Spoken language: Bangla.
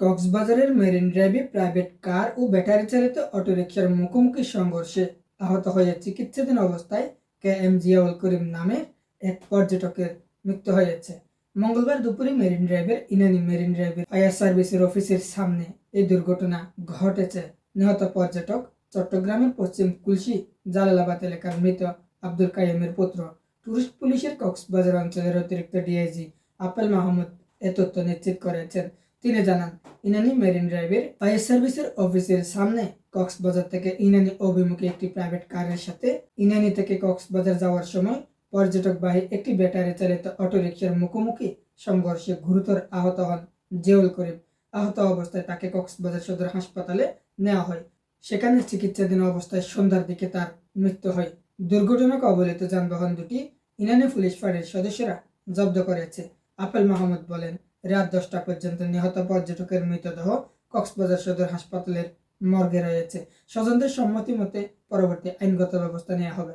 কক্সবাজারের মেরিন ড্রাইভে প্রাইভেট কার ও ব্যাটারি চালিত অটোরিকশার মুখোমুখি সংঘর্ষে আহত হয়ে চিকিৎসাধীন অবস্থায় কে এম জিয়াউল করিম নামে এক পর্যটকের মৃত্যু হয়েছে। মঙ্গলবার দুপুরে মেরিন ড্রাইভের ইনানি মেরিন ড্রাইভের ফায়ার সার্ভিসের অফিসের সামনে এই দুর্ঘটনা ঘটেছে। নিহত পর্যটক চট্টগ্রামের পশ্চিম কুলসি জালালাবাদ এলাকার মৃত আব্দুল কাইমের পুত্র। টুরিস্ট পুলিশের কক্সবাজার অঞ্চলের অতিরিক্ত ডিআইজি আপেল মাহমুদ এ তথ্য নিশ্চিত করেছেন। তিনি জানান, ইনানি মেরিন ড্রাইভের ফায়ার সার্ভিসের অফিসের সামনে কক্সবাজার থেকে ইনানি অভিমুখী একটি প্রাইভেট কারের সাথে ইনানি থেকে কক্সবাজার যাওয়ার সময় পর্যটকবাহী একটি ব্যাটারি চালিত অটোরিকশার মুখোমুখি সংঘর্ষে গুরুতর আহত হন জেউল করিম। আহত অবস্থায় তাকে কক্সবাজার সদর হাসপাতালে নেওয়া হয়। সেখানে চিকিৎসাধীন অবস্থায় সন্ধ্যার দিকে তার মৃত্যু হয়। দুর্ঘটনা কবলিত যানবাহন দুটি ইনানি পুলিশ ফাঁড়ির সদস্যরা জব্দ করেছে, আপেল মাহমুদ বলেন। রাত দশটা পর্যন্ত নিহত পর্যটকের মৃতদেহ কক্সবাজার সদর হাসপাতালের মর্গে রয়েছে। স্বজনদের সম্মতি মতে পরবর্তী আইনগত ব্যবস্থা নেওয়া হবে।